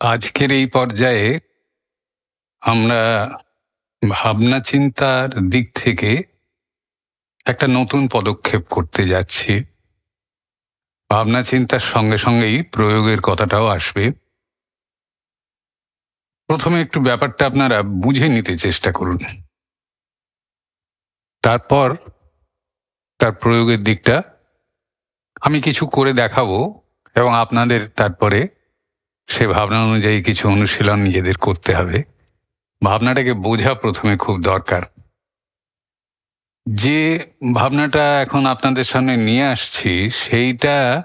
আজকের এই পর্যায়ে আমরা ভাবনা চিন্তার দিক থেকে একটা নতুন পদক্ষেপ করতে যাচ্ছি। ভাবনা চিন্তার সঙ্গে সঙ্গেই প্রয়োগের কথাটাও আসবে। প্রথমে একটু ব্যাপারটা আপনারা বুঝে নিতে চেষ্টা করুন। তারপর তার প্রয়োগের দিকটা আমি কিছু করে দেখাবো এবং আপনাদের তারপরে সে ভাবনা অনুযায়ী কিছু অনুশীলন নিজেদের করতে হবে। ভাবনাটাকে বোঝা প্রথমে খুব দরকার। যে ভাবনাটা এখন আপনাদের সামনে নিয়ে আসছি, সেইটা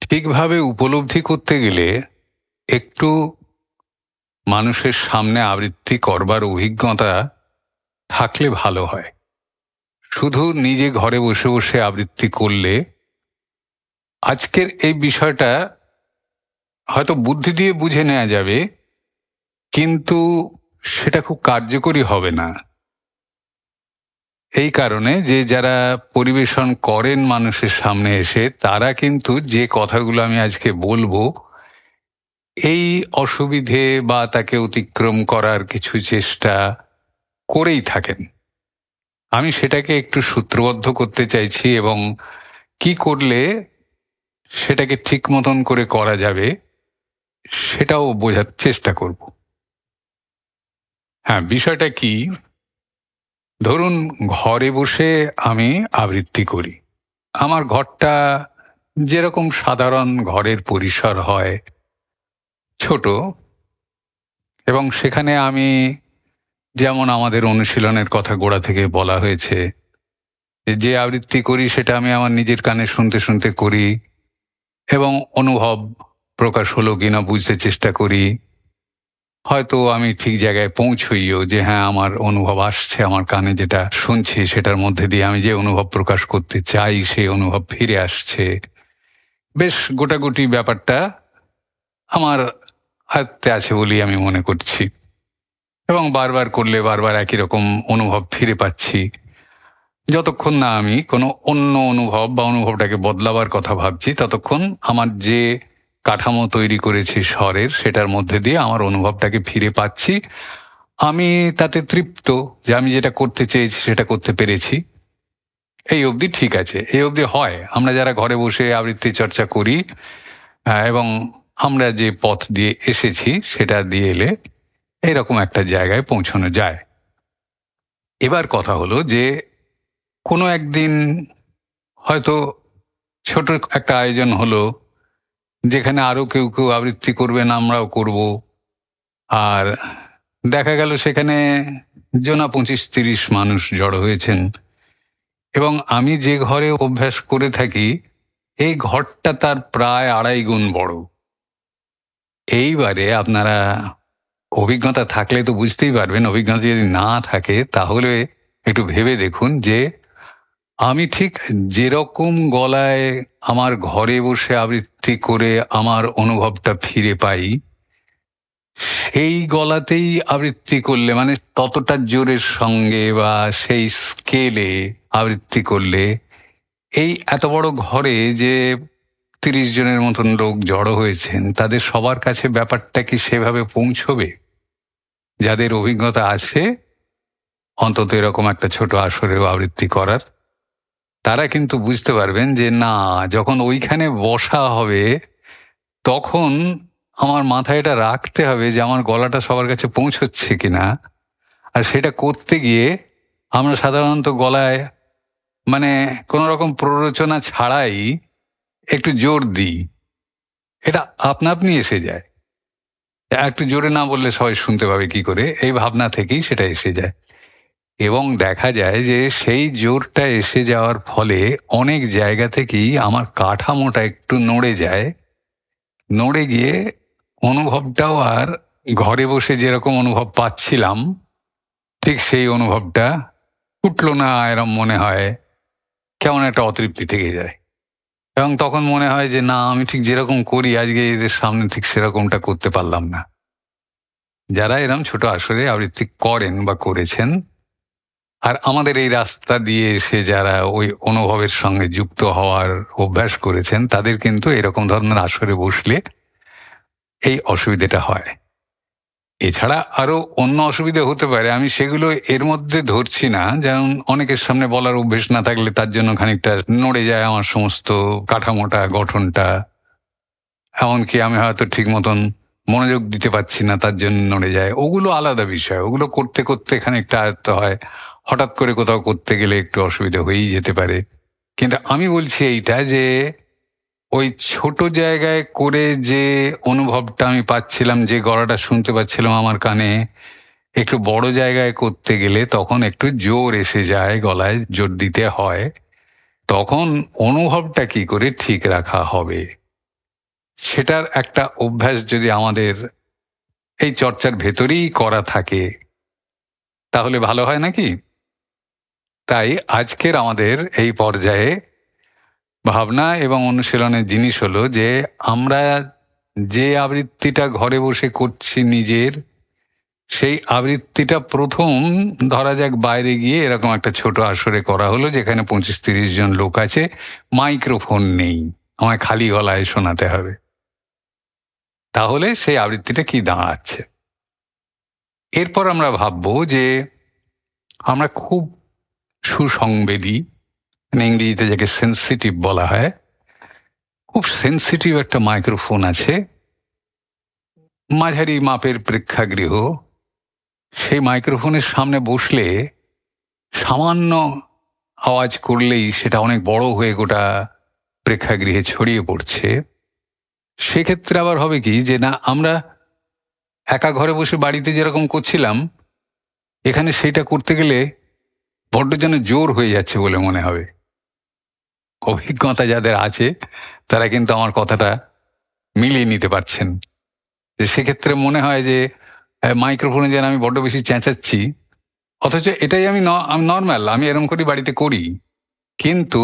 ঠিকভাবে উপলব্ধি করতে গেলে একটু মানুষের সামনে আবৃত্তি করবার অভিজ্ঞতা থাকলে ভালো হয়। শুধু নিজে ঘরে বসে বসে আবৃত্তি করলে আজকের এই বিষয়টা হয়তো বুদ্ধি দিয়ে বুঝে নেওয়া যাবে, কিন্তু সেটা খুব কার্যকরী হবে না। এই কারণে যে যারা পরিবেশন করেন মানুষের সামনে এসে, তারা কিন্তু যে কথাগুলো আমি আজকে বলব, এই অসুবিধে বা তাকে অতিক্রম করার কিছু চেষ্টা করেই থাকেন। আমি সেটাকে একটু সূত্রবদ্ধ করতে চাইছি এবং কি করলে সেটাকে ঠিক মতন করে করা যাবে সেটাও বোঝার চেষ্টা করব। হ্যাঁ বিষয়টা কি? ধরুন ঘরে বসে আমি আবৃত্তি করি। আমার ঘরটা যেরকম সাধারণ ঘরের পরিসর হয়, ছোট, এবং সেখানে আমি যেমন আমাদের অনুশীলনের কথা গোড়া থেকে বলা হয়েছে, যে আবৃত্তি করি সেটা আমি আমার নিজের কানে শুনতে শুনতে করি, এবং অনুভব প্রকাশ হলো কিনা বুঝতে চেষ্টা করি। হয়তো আমি ঠিক জায়গায় পৌঁছইও যে হ্যাঁ আমার অনুভব আসছে, আমার কানে যেটা শুনছি সেটার মধ্যে দিয়ে আমি যে অনুভব প্রকাশ করতে চাই সেই অনুভব ফিরে আসছে। বেশ গোটাগুটি ব্যাপারটা আমার হাতে আছে বলেই আমি মনে করছি। এবং বারবার করলে বারবার একই রকম অনুভব ফিরে পাচ্ছি। যতক্ষণ না আমি কোনো অন্য অনুভব বা অনুভবটাকে বদলাবার কথা ভাবছি, ততক্ষণ আমার যে কাঠামো তৈরি করেছি স্বরের, সেটার মধ্যে দিয়ে আমার অনুভবটাকে ফিরে পাচ্ছি। আমি তাতে তৃপ্ত যে আমি যেটা করতে চেয়েছি, সেটা করতে পেরেছি। এই অবধি ঠিক আছে, এই অবধি হয়। আমরা যারা ঘরে বসে আবৃত্তি চর্চা করি এবং আমরা যে পথ দিয়ে এসেছি, সেটা দিয়ে এলে এরকম একটা জায়গায় পৌঁছানো যায়। এবার কথা হলো যে, কোনো একদিন হয়তো ছোট একটা আয়োজন হলো যেখানে আরও কেউ কেউ আবৃত্তি করবেন আমরাও করব। আর দেখা গেল সেখানে জোনা পঁচিশ তিরিশ মানুষ জড়ো হয়েছেন। এবং আমি যে ঘরে অভ্যাস করে থাকি, এই ঘরটা তার প্রায় আড়াই গুণ বড়। এইবারে আপনারা অভিজ্ঞতা থাকলে তো বুঝতেই পারবেন, অভিজ্ঞতা যদি না থাকে, তাহলে একটু ভেবে দেখুন যে আমি ঠিক যেরকম গলায় আমার ঘরে বসে আবৃত্তি করে আমার অনুভবটা ফিরে পাই সেই গলাতেই আবৃত্তি করলে মানে ততটা জোরের সঙ্গে বা সেই স্কেলে আবৃত্তি করলে, এই এত বড় ঘরে যে তিরিশ জনের মতন লোক জড়ো হয়েছেন, তাদের সবার কাছে ব্যাপারটা কি সেভাবে পৌঁছবে? যাদের অভিজ্ঞতা আছে, অন্তত এরকম একটা ছোট আসরেও আবৃত্তি করার। তারা কিন্তু বুঝতে পারবেন যে না, যখন ওইখানে বসা হবে, তখন আমার মাথায় এটা রাখতে হবে যে আমার গলাটা সবার কাছে পৌঁছচ্ছে কিনা। আর সেটা করতে গিয়ে আমরা সাধারণত গলায় মানে কোনো রকম প্ররোচনা ছাড়াই একটু জোর দিই। এটা আপনা আপনি এসে যায়। একটু জোরে না বললে সবাই শুনতে পাবে কি করে, এই ভাবনা থেকেই সেটা এসে যায়। এবং দেখা যায় যে সেই জোরটা এসে যাওয়ার ফলে অনেক জায়গা থেকেই আমার কাঠামোটা একটু নড়ে যায়। নড়ে গিয়ে অনুভবটাও আর ঘরে বসে যেরকম অনুভব পাচ্ছিলাম, ঠিক সেই অনুভবটা উঠল না এরম মনে হয়, কেমন একটা অতৃপ্তি থেকে যায়। এবং তখন মনে হয় যে, না, আমি ঠিক যেরকম করি, আজকে এদের সামনে ঠিক সেরকমটা করতে পারলাম না। যারা এরম ছোট আসরে আবৃত্তি করেন বা করেছেন আর আমাদের এই রাস্তা দিয়ে এসে যারা ওই অনুভবের সঙ্গে যুক্ত হওয়ার অভ্যাস করেছেন, তাদের কিন্তু এরকম ধরনের আসরে বসলে এই অসুবিধাটা হয়। এছাড়া আরও অন্য অসুবিধা হতে পারে, আমি সেগুলো এর মধ্যে ধরছি না। যেমন অনেকের সামনে বলার অভ্যেস না থাকলে তার জন্য খানিকটা নড়ে যায় আমার সমস্ত কাঠামোটা, গঠনটা। এমনকি আমি হয়তো ঠিক মতন মনোযোগ দিতে পারছি না, তার জন্য নড়ে যায়। ওগুলো আলাদা বিষয়, ওগুলো করতে করতে খানিকটা আয়ত্ত হয়। হঠাৎ করে কোথাও করতে গেলে একটু অসুবিধা হয়েই যেতে পারে। কিন্তু আমি বলছি এইটা যে, ওই ছোট জায়গায় করে যে অনুভবটা আমি পাচ্ছিলাম, যে গলাটা শুনতে পাচ্ছিলাম আমার কানে, একটু বড় জায়গায় করতে গেলে তখন একটু জোর এসে যায়, গলায় জোর দিতে হয়। তখন অনুভবটা কি করে ঠিক রাখা হবে? সেটার একটা অভ্যাস যদি আমাদের এই চর্চার ভেতরেই করা থাকে, তাহলে ভালো হয় নাকি? তাই আজকের আমাদের এই পর্যায়ে ভাবনা এবং অনুশীলনের জিনিস হলো যে আমরা যে আবৃত্তিটা ঘরে বসে করছি নিজের, সেই আবৃত্তিটা প্রথম ধরা যাক বাইরে গিয়ে এরকম একটা ছোট আসরে করা হলো যেখানে পঁচিশ তিরিশ জন লোক আছে, মাইক্রোফোন নেই, আমায় খালি গলায় শোনাতে হবে। তাহলে সেই আবৃত্তিটা কি দাঁড়াচ্ছে? এরপর আমরা ভাববো যে আমরা খুব সুসংবেদী। মানে ইংরেজিতে যাকে সেন্সিটিভ বলা হয়। খুব সেন্সিটিভ একটা মাইক্রোফোন আছে। মাঝারি মাপের প্রেক্ষাগৃহ। সেই মাইক্রোফোনের সামনে বসলে সামান্য আওয়াজ করলেই সেটা অনেক বড় হয়ে গোটা প্রেক্ষাগৃহে ছড়িয়ে পড়ছে। সেক্ষেত্রে আবার হবে কি যে না, আমরা একা ঘরে বসে বাড়িতে যেরকম করছিলাম, এখানে সেটা করতে গেলে বড্ড যেন জোর হয়ে যাচ্ছে বলে মনে হবে। অভিজ্ঞতা যাদের আছে, তারা কিন্তু আমার কথাটা মিলিয়ে নিতে পারছেন। যে সেক্ষেত্রে মনে হয় যে মাইক্রোফোনে যেন আমি বড্ড বেশি চেঁচাচ্ছি। অথচ এটাই আমি নর্মাল আমি এরম করি বাড়িতে করি। কিন্তু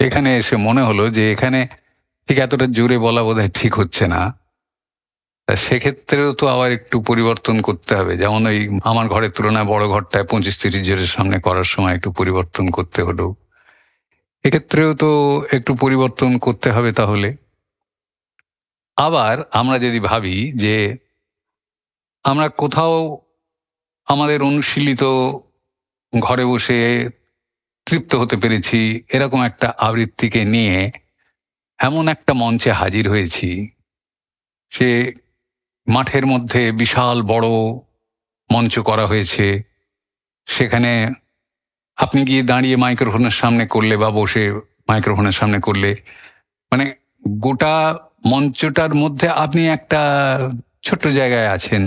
এখানে এসে মনে হলো যে, এখানে ঠিক এতটা জোরে বলা বোধ ঠিক হচ্ছে না। সেক্ষেত্রেও তো আবার একটু পরিবর্তন করতে হবে। যেমন ওই আমার ঘরের তুলনায় বড় ঘরটায় পঁচিশ তিরিশ জনের সামনে করার সময় একটু পরিবর্তন করতে হলো। এক্ষেত্রেও তো একটু পরিবর্তন করতে হবে তাহলে। আবার আমরা যদি ভাবি যে আমরা কোথাও আমাদের অনুশীলিত ঘরে বসে তৃপ্ত হতে পেরেছি, এরকম একটা আবৃত্তিকে নিয়ে এমন একটা মঞ্চে হাজির হয়েছি, সে মাঠের মধ্যে বিশাল বড় মঞ্চ করা হয়েছে। সেখানে আপনি গিয়ে দাঁড়িয়ে মাইক্রোফোনের সামনে করলে বা বসে মাইক্রোফোনের সামনে করলে মানে গোটা মঞ্চটার মধ্যে আপনি একটা ছোট্ট জায়গায় আছেন,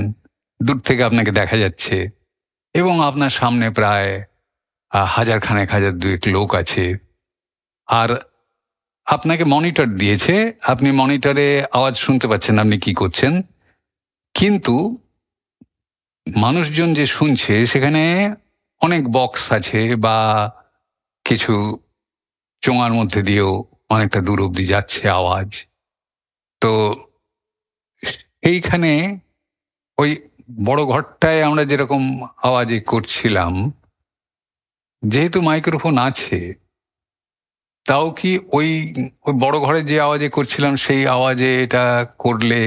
দূর থেকে আপনাকে দেখা যাচ্ছে এবং আপনার সামনে প্রায় হাজার খানেক হাজার দুয়েক লোক আছে। আর আপনাকে মনিটর দিয়েছে, আপনি মনিটরে আওয়াজ শুনতে পাচ্ছেন, আপনি কি করছেন? কিন্তু মানুষজন যে শুনছে, সেখানে অনেক বক্স আছে বা কিছু চোঙার মধ্যে দিয়েও অনেকটা দূর অব্দি যাচ্ছে আওয়াজ। তো এইখানে ওই বড় ঘরটায় আমরা যেরকম আওয়াজে করছিলাম, যেহেতু মাইক্রোফোন আছে, তাও কি ওই ওই বড় ঘরে যে আওয়াজে করছিলাম, সেই আওয়াজে এটা করলে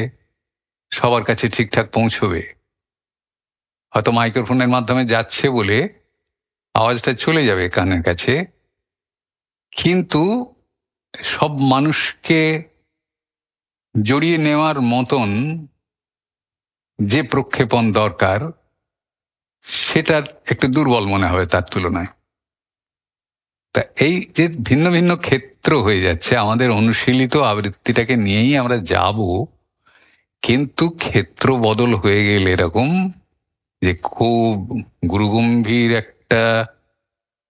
সবার কাছে ঠিকঠাক পৌঁছবে। হয়তো মাইক্রোফোনের মাধ্যমে যাচ্ছে বলে আওয়াজটা চলে যাবে কানের কাছে। কিন্তু সব মানুষকে জড়িয়ে নেওয়ার মতন যে প্রক্ষেপণ দরকার সেটার একটু দুর্বল মনে হবে তার তুলনায়। তা এই যে ভিন্ন ভিন্ন ক্ষেত্র হয়ে যাচ্ছে, আমাদের অনুশীলিত আবৃত্তিটাকে নিয়েই আমরা যাব। কিন্তু ক্ষেত্র বদল হয়ে গেলে এরকম যে খুব গুরুগম্ভীর একটা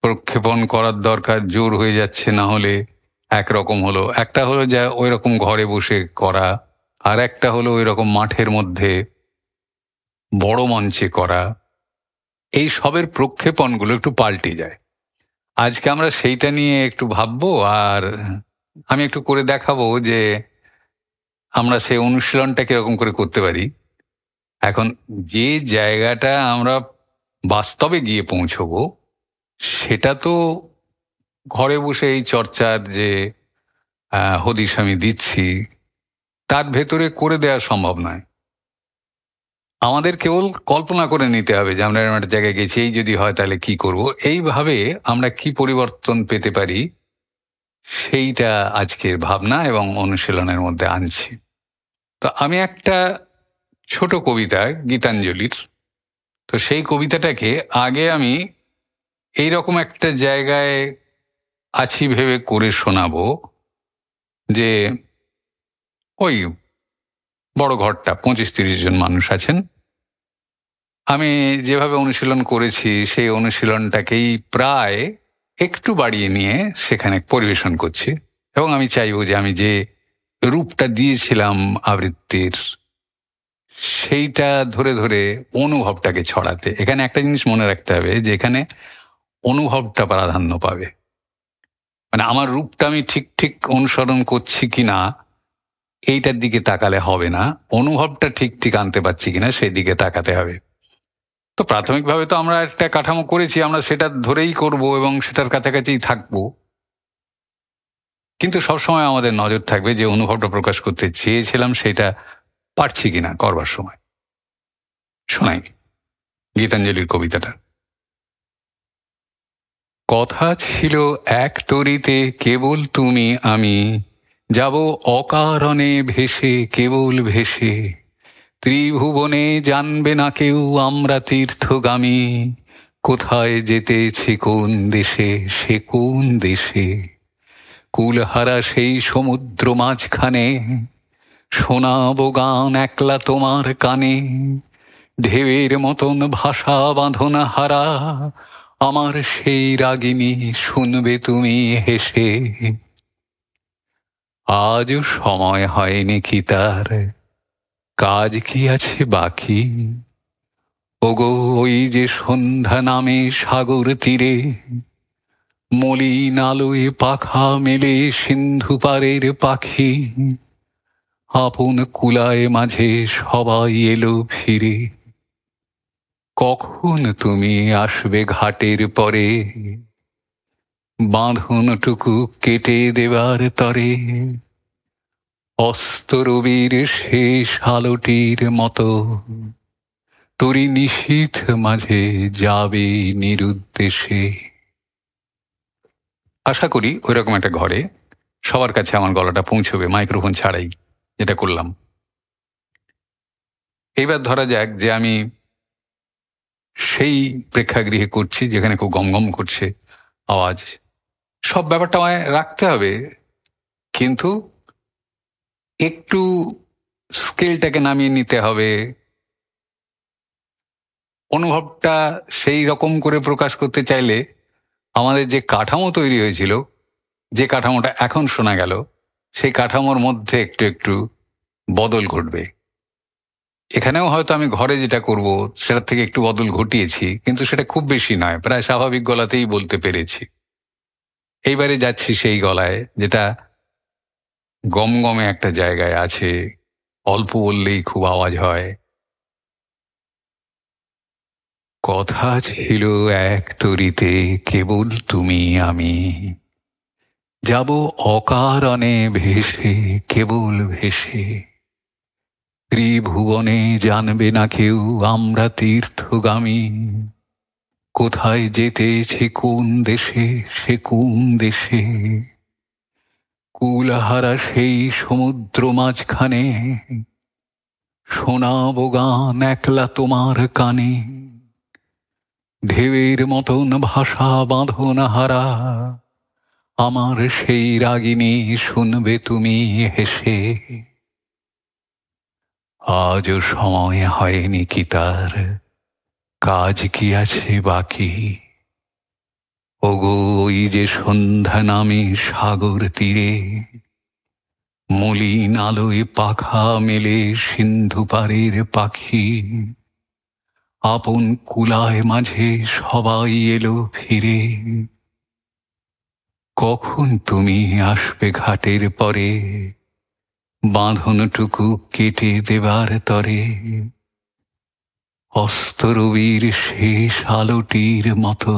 প্রক্ষেপণ করার দরকার, জোর হয়ে যাচ্ছে, না হলে একরকম হলো। একটা হলো যা ওই রকম ঘরে বসে করা, আর একটা হলো ওই রকম মাঠের মধ্যে বড় মঞ্চে করা। এই সবের প্রক্ষেপণগুলো একটু পাল্টে যায়। আজকে আমরা সেইটা নিয়ে একটু ভাববো, আর আমি একটু করে দেখাবো যে আমরা সেই অনুশীলনটা কীরকম করে করতে পারি? এখন যে জায়গাটা আমরা বাস্তবে গিয়ে পৌঁছবো, সেটা তো ঘরে বসে এই চর্চার যে হদিশ আমি দিচ্ছি, তার ভেতরে করে দেওয়া সম্ভব নয়। আমাদের কেবল কল্পনা করে নিতে হবে যে, আমরা একটা জায়গায় গেছি, এই যদি হয় তাহলে কি করব? এইভাবে আমরা কি পরিবর্তন পেতে পারি? সেইটা আজকের ভাবনা এবং অনুশীলনের মধ্যে আনছি। তো আমি একটা ছোট কবিতা, গীতাঞ্জলির। তো সেই কবিতাটাকে আগে আমি এই রকম একটা জায়গায় আছি ভেবে করে শোনাবো যে ওই বড় ঘরটা, পঁচিশ তিরিশ জন মানুষ আছেন। আমি যেভাবে অনুশীলন করেছি, সেই অনুশীলনটাকেই প্রায় একটু বাড়িয়ে নিয়ে সেখানে পরিবেশন করছি। এবং আমি চাইব যে আমি যে রূপটা দিয়েছিলাম আবৃত্তির, সেইটা ধরে ধরে অনুভবটাকে ছড়াতে। এখানে একটা জিনিস মনে রাখতে হবে যে এখানে অনুভবটা প্রাধান্য পাবে। মানে আমার রূপটা আমি ঠিক ঠিক অনুসরণ করছি কি না এইটার দিকে তাকালে হবে না। অনুভবটা ঠিক ঠিক আনতে পারছি কিনা, সেই দিকে তাকাতে হবে। তো প্রাথমিকভাবে তো আমরা একটা কাঠামো করেছি, আমরা সেটা ধরেই করব এবং সেটার কাছাকাছিই থাকব। কিন্তু সবসময় আমাদের নজর থাকবে যে অনুভবটা প্রকাশ করতে চেয়েছিলাম সেটা পারছি কিনা করবার সময়। শোনাই, গীতাঞ্জলির কবিতাটা। কথা ছিল এক তরিতে, কেবল তুমি আমি, যাব অকারণে ভেসে, কেবল ভেসে। ত্রিভুবনে জানবে না কেউ আমরা তীর্থগামী। কোথায় যেতেছি কোন দেশে, সে কোন দেশে? কুলহারা সেই সমুদ্র মাঝখানে। শোনাবো গান একলা তোমার কানে। ঢেউয়ের মতন ভাষা বাঁধন হারা। আমার সেই রাগিনী শুনবে তুমি হেসে। আজও সময় হয়নি কি তার? কাজ কি আছে বাকি? ওগো, ওই যে সন্ধ্যা নামে সাগর তীরে, মলিন আলোয় পাখা মেলে সিন্ধু পারের পাখি, আপন কুলায় মাঝে সবাই এলো ফিরে। কখন তুমি আসবে ঘাটের পরে? বাঁধনটুকু কেটে দেবার তরে অস্তরবীর শেষ আলোটির মতো। তরি নিশীথ মাঝে যাবে নিরুদ্দেশে। আশা করি ওই রকম একটা ঘরে সবার কাছে আমার গলাটা পৌঁছবে, মাইক্রোফোন ছাড়াই যেটা করলাম। এবার ধরা যাক যে আমি সেই প্রেক্ষাগৃহে করছি যেখানে খুব গমগম করছে আওয়াজ। সব ব্যাপারটা আমায় রাখতে হবে, কিন্তু একটু স্কেলটাকে নামিয়ে নিতে হবে। অনুভবটা সেই রকম করে প্রকাশ করতে চাইলে আমাদের যে কাঠামো তৈরি হয়েছিল, যে কাঠামোটা এখন শোনা গেল, সেই কাঠামোর মধ্যে একটু একটু বদল ঘটবে। এখানেও হয়তো আমি ঘরে যেটা করব, সেটার থেকে একটু বদল ঘটিয়েছি, কিন্তু সেটা খুব বেশি নয়, প্রায় স্বাভাবিক গলাতেই বলতে পেরেছি। এইবারে যাচ্ছি সেই গলায়, যেটা গমগমে একটা জায়গায় আছে। অল্প বললেই খুব আওয়াজ হয়। কথা ছিল এক তরিতে, কেবল তুমি, আমি। যাব অকারণে ভেসে, কেবল ভেসে। ত্রিভুবনে জানবে না কেউ আমরা তীর্থগামী। কোথায় যেতেছে কোন দেশে, সে কোন দেশে? কুলহারা সেই সমুদ্র মাঝখানে শোনাবো গান একলা তোমার কানে। ঢেউয়ের মতন ভাষা বাঁধন হারা আমার সেই রাগিনী শুনবে তুমি হেসে। আজও সময় হয়নি কি তার। কাজ কি আছে বাকি? ওগো, ওই যে সন্ধ্যা নামে সাগর তীরে, মলিন আলোয় পাখা মেলে সিন্ধু পারের পাখি, আপন কুলায় মাঝে সবাই এলো ফিরে। কখন তুমি আসবে ঘাটের পরে, বাঁধনটুকু কেটে দেবার তরে? অস্তরবীর শেষ আলোটির মতো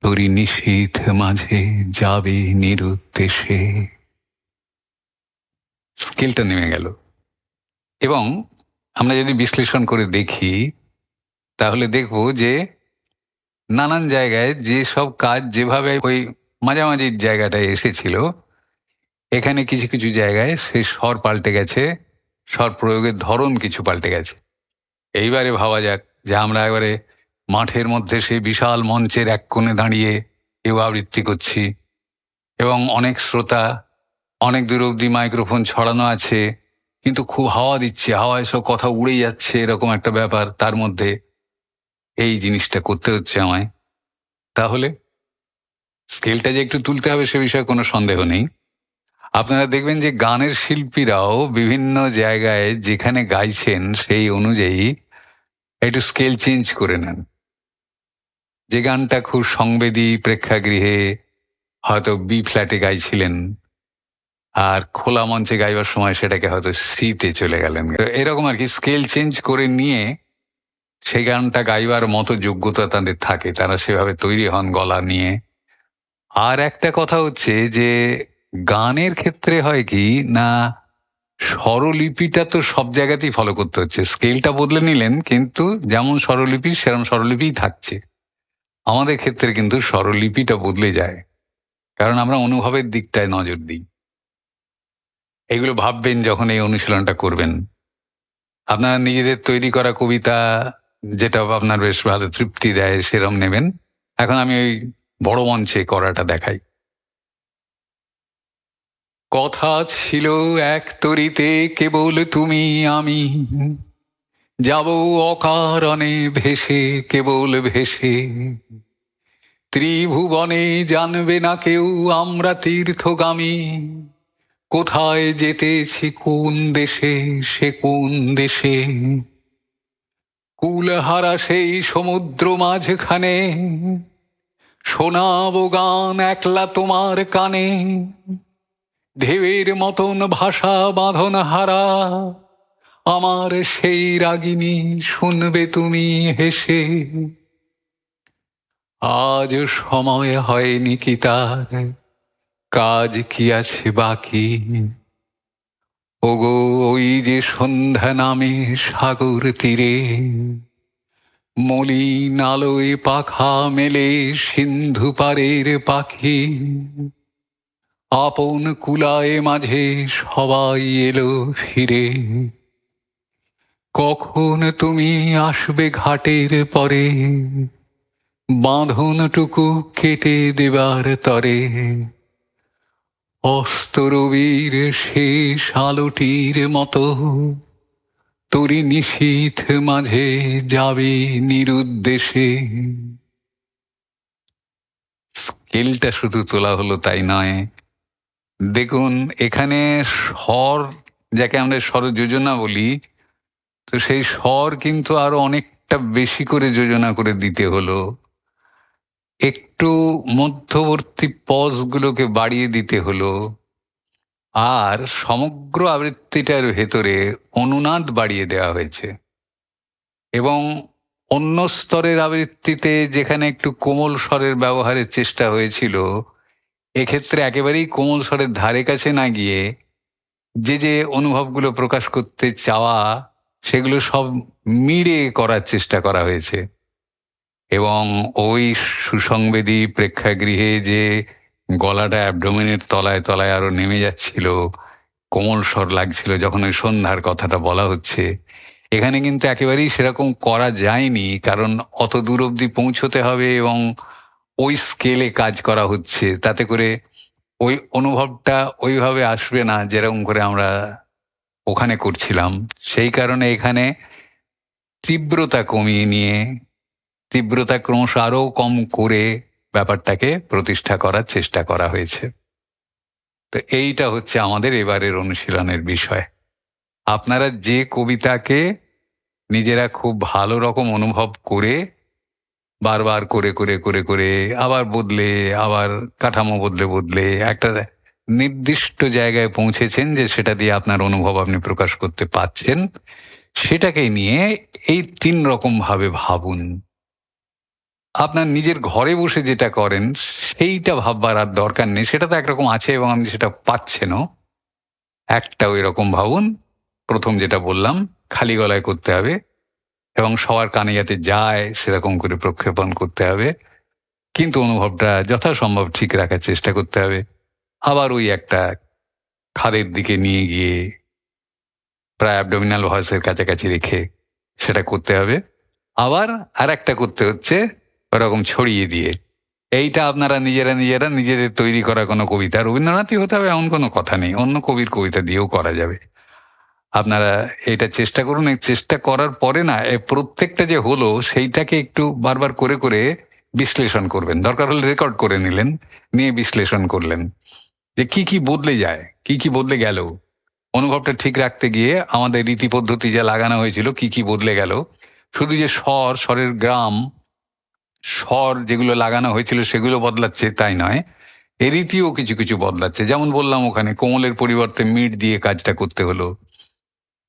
তরি নিশীথ মাঝে যাবে নিরুদ্দেশে। স্কেলটা নেমে গেল। এবং আমরা যদি বিশ্লেষণ করে দেখি, তাহলে দেখব যে নানান জায়গায় যে সব কাজ যেভাবে ওই মাঝামাঝির জায়গাটায় এসেছিল, এখানে কিছু কিছু জায়গায় সেই স্বর পাল্টে গেছে, স্বর প্রয়োগের ধরন কিছু পাল্টে গেছে। এইবারে ভাবা যাক যে আমরা এবারে মাঠের মধ্যে সেই বিশাল মঞ্চের এক কোণে দাঁড়িয়ে কেউ আবৃত্তি করছি। এবং অনেক শ্রোতা, অনেক দূর অব্দি মাইক্রোফোন ছড়ানো আছে, কিন্তু খুব হাওয়া দিচ্ছে হাওয়ায় সব কথা উড়ে যাচ্ছে এরকম একটা ব্যাপার তার মধ্যে এই জিনিসটা করতে হচ্ছে আমায়। তাহলে স্কেলটা যে একটু তুলতে হবে সে বিষয়ে কোনো সন্দেহ নেই। আপনারা দেখবেন যে গানের শিল্পীরাও বিভিন্ন জায়গায় যেখানে গাইছেন সেই অনুযায়ী একটু স্কেল চেঞ্জ করে নেন। যে গানটা খুব সংবেদী প্রেক্ষাগৃহে হয়তো বি ফ্ল্যাটে গাইছিলেন, আর খোলা মঞ্চে গাইবার সময় সেটাকে হয়তো সিতে চলে গেলেন। তো এরকম আর কি স্কেল চেঞ্জ করে নিয়ে সেই গানটা গাইবার মতো যোগ্যতা তাদের থাকে, তারা সেভাবে তৈরি হন গলা নিয়ে। আর একটা কথা হচ্ছে যে গানের ক্ষেত্রে হয় কি, না, স্বরলিপিটা তো সব জায়গাতেই ফলো করতে হচ্ছে। স্কেলটা বদলে নিলেন, কিন্তু যেমন স্বরলিপি সেরকম স্বরলিপিই থাকছে। আমাদের ক্ষেত্রে কিন্তু স্বরলিপিটা বদলে যায়। কারণ আমরা অনুভবের দিকটায় নজর দিই। এগুলো ভাববেন যখন এই অনুশীলনটা করবেন। আপনারা নিজেদের তৈরি করা কবিতা যেটা আপনার বেশ ভালো তৃপ্তি দেয় সেরম নেবেন। এখন আমি ওই বড় মঞ্চে করাটা দেখাই। কথা ছিল এক তরিতে, কেবল তুমি আমি। যাব অকারণে ভেসে, কেবল ভেসে। ত্রিভুবনে জানবে না কেউ আমরা তীর্থগামী। কোথায় যেতেছি, কোন দেশে, সে কোন দেশে? কুলহারা সেই সমুদ্র মাঝখানে। শোনাবো গান একলা তোমার কানে। ঢেউয়ের মতন ভাষা বাঁধন হারা আমার সেই রাগিনী শুনবে তুমি হেসে। আজ সময় হয়নি কি তার, কাজ কি আছে বাকি? ওগো, ওই যে সন্ধ্যা নামে সাগর তীরে, মলিন আলোয় পাখা মেলে সিন্ধু পারের পাখি। আপন কুলায় মাঝে সবাই এলো ফিরে। কখন তুমি আসবে ঘাটের পরে? বাঁধনটুকু কেটে দেবার তরে। অস্তরবীর শেষ আলোটির মতো তরি নিশীথ মাঝে যাবে নিরুদ্দেশে। স্কেলটা শুধু তোলা হলো তাই নয়। দেখুন, এখানে স্বর, যাকে আমরা স্বর যোজনা বলি তো সেই স্বর কিন্তু আরও অনেকটা বেশি করে যোজনা করে দিতে হলো। একটু মধ্যবর্তী পজগুলোকে বাড়িয়ে দিতে হলো। আর সমগ্র আবৃত্তিটার ভেতরে অনুনাদ বাড়িয়ে দেওয়া হয়েছে। এবং অন্য স্তরের আবৃত্তিতে যেখানে একটু কোমল স্বরের ব্যবহারের চেষ্টা হয়েছিল, এক্ষেত্রে একেবারেই কোমল স্বরের ধারে কাছে না গিয়ে যে যে অনুভবগুলো প্রকাশ করতে চাওয়া সেগুলো সব মিড়ে করার চেষ্টা করা হয়েছে। এবং ওই সুসংবেদী প্রেক্ষাগৃহে যে গলাটা অ্যাবডোমেনের তলায় তলায় আরও নেমে যাচ্ছিল, কোমল স্বর লাগছিল যখন ওই সন্ধ্যার কথাটা বলা হচ্ছে, এখানে কিন্তু একেবারেই সেরকম করা যায়নি, কারণ অত দূর অব্দি পৌঁছতে হবে এবং ওই স্কেলে কাজ করা হচ্ছে, তাতে করে ওই অনুভবটা ওইভাবে আসবে না যেরকম করে আমরা ওখানে করছিলাম। সেই কারণে এখানে তীব্রতা কমিয়ে নিয়ে, তীব্রতা ক্রমশ আরও কম করে ব্যাপারটাকে প্রতিষ্ঠা করার চেষ্টা করা হয়েছে। তো এইটা হচ্ছে আমাদের এবারের অনুশীলনের বিষয়। আপনারা যে কবিতাকে নিজেরা খুব ভালো রকম অনুভব করে, বারবার করে করে করে করে, আবার বদলে, আবার কাঠামো বদলে বদলে, একটা নির্দিষ্ট জায়গায় পৌঁছেছেন যে সেটা দিয়ে আপনার অনুভব আপনি প্রকাশ করতে পাচ্ছেন, সেটাকে নিয়ে এই তিন রকম ভাবে ভাবুন। আপনার নিজের ঘরে বসে যেটা করেন, সেইটা ভাববার আর দরকার নেই। সেটা তো একরকম আছে এবং আপনি সেটা পাচ্ছেনও। একটা ওই রকম ভাবুন, প্রথম যেটা বললাম, খালি গলায় করতে হবে এবং সবার কানে যাতে যায় সেরকম করে প্রক্ষেপণ করতে হবে। কিন্তু অনুভবটা যথাসম্ভব ঠিক রাখার চেষ্টা করতে হবে। আবার ওই একটা খাদের দিকে নিয়ে গিয়ে প্রায় অ্যাবডোমিনাল ভয়েসের কাছাকাছি রেখে সেটা করতে হবে। আবার আর একটা করতে হচ্ছে, ওরকম ছড়িয়ে দিয়ে। এইটা আপনারা নিজেরা নিজেরা নিজেদের তৈরি করা কোনো কবিতা। রবীন্দ্রনাথই হতে হবে, এমন কোনো কথা নেই। অন্য কবির কবিতা দিয়েও করা যাবে। আপনারা এটা চেষ্টা করুন। এই চেষ্টা করার পরে না প্রত্যেকটা যে হলো, সেইটাকে একটু বারবার করে করে বিশ্লেষণ করবেন। দরকার হলে রেকর্ড করে নিলেন, নিয়ে বিশ্লেষণ করলেন। যে কি কি বদলে যায়, কি কি বদলে গেল, অনুভবটা ঠিক রাখতে গিয়ে আমাদের রীতি পদ্ধতি যা লাগানো হয়েছিল, কি কি বদলে গেল। শুধু যে স্বর, স্বরের গ্রাম, স্বর যেগুলো লাগানো হয়েছিল সেগুলো বদলাচ্ছে তাই নয়, এ রীতিও কিছু কিছু বদলাচ্ছে। যেমন বললাম ওখানে, কোমলের পরিবর্তে মিট দিয়ে কাজটা করতে হলো।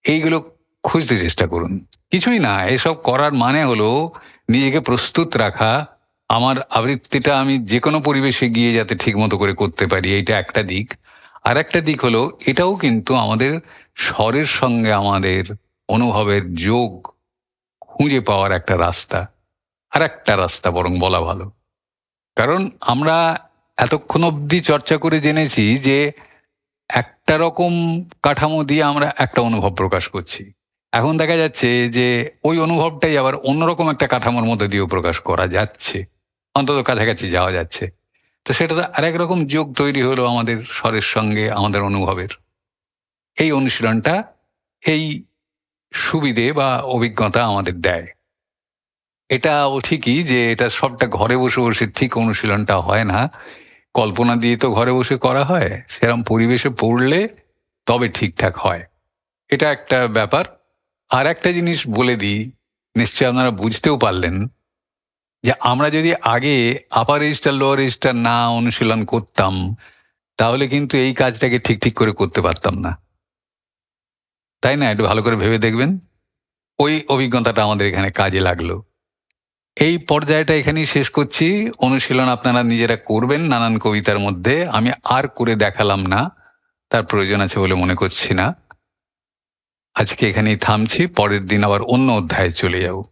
এইগুলো খুঁজতে চেষ্টা করুন। কিছুই না, এসব করার মানে হলো নিজেকে প্রস্তুত রাখা আমার আবৃত্তিটা আমি যে কোনো পরিবেশে গিয়ে যাতে ঠিক মতো করে করতে পারি, এইটা একটা দিক। আর একটা দিক হলো, এটাও কিন্তু আমাদের স্বরের সঙ্গে আমাদের অনুভবের যোগ খুঁজে পাওয়ার একটা রাস্তা। আর একটা রাস্তা বরং বলা ভালো। কারণ আমরা এতক্ষণ অবধি চর্চা করে জেনেছি যে একটা রকম কাঠামো দিয়ে আমরা একটা অনুভব প্রকাশ করছি। এখন দেখা যাচ্ছে যে ওই অনুভবটাই আবার অন্যরকম একটা কাঠামোর মধ্যে দিয়েও প্রকাশ করা যাচ্ছে। অন্তত কাছাকাছি যাওয়া যাচ্ছে। তো সেটা তো আরেক রকম যোগ তৈরি হলো আমাদের স্বরের সঙ্গে, আমাদের অনুভবের। এই অনুশীলনটা এই সুবিধে বা অভিজ্ঞতা আমাদের দেয়। এটাও ঠিকই যে এটা সবটা ঘরে বসে বসে ঠিক অনুশীলনটা হয় না। কল্পনা দিয়ে তো ঘরে বসে করা হয় সেরকম পরিবেশে পড়লে তবে ঠিকঠাক হয়। এটা একটা ব্যাপার। আর একটা জিনিস বলে দিই, নিশ্চয়ই আপনারা বুঝতেও পারলেন যে আমরা যদি আগে আপার রেজিস্টার লোয়ার রেজিস্টার না অনুশীলন করতাম, তাহলে কিন্তু এই কাজটাকে ঠিক ঠিক করে করতে পারতাম না। তাই না? একটু ভালো করে ভেবে দেখবেন। ওই অভিজ্ঞতাটা আমাদের এখানে কাজে লাগল। এই পর্যায়টা এখানেই শেষ করছি। অনুশীলন আপনারা নিজেরা করবেন নানান কবিতার মধ্যে। আমি আর করে দেখালাম না। তার প্রয়োজন আছে বলে মনে করছি না। আজকে এখানেই থামছি। পরের দিন আবার অন্য অধ্যায়ে চলে যাব।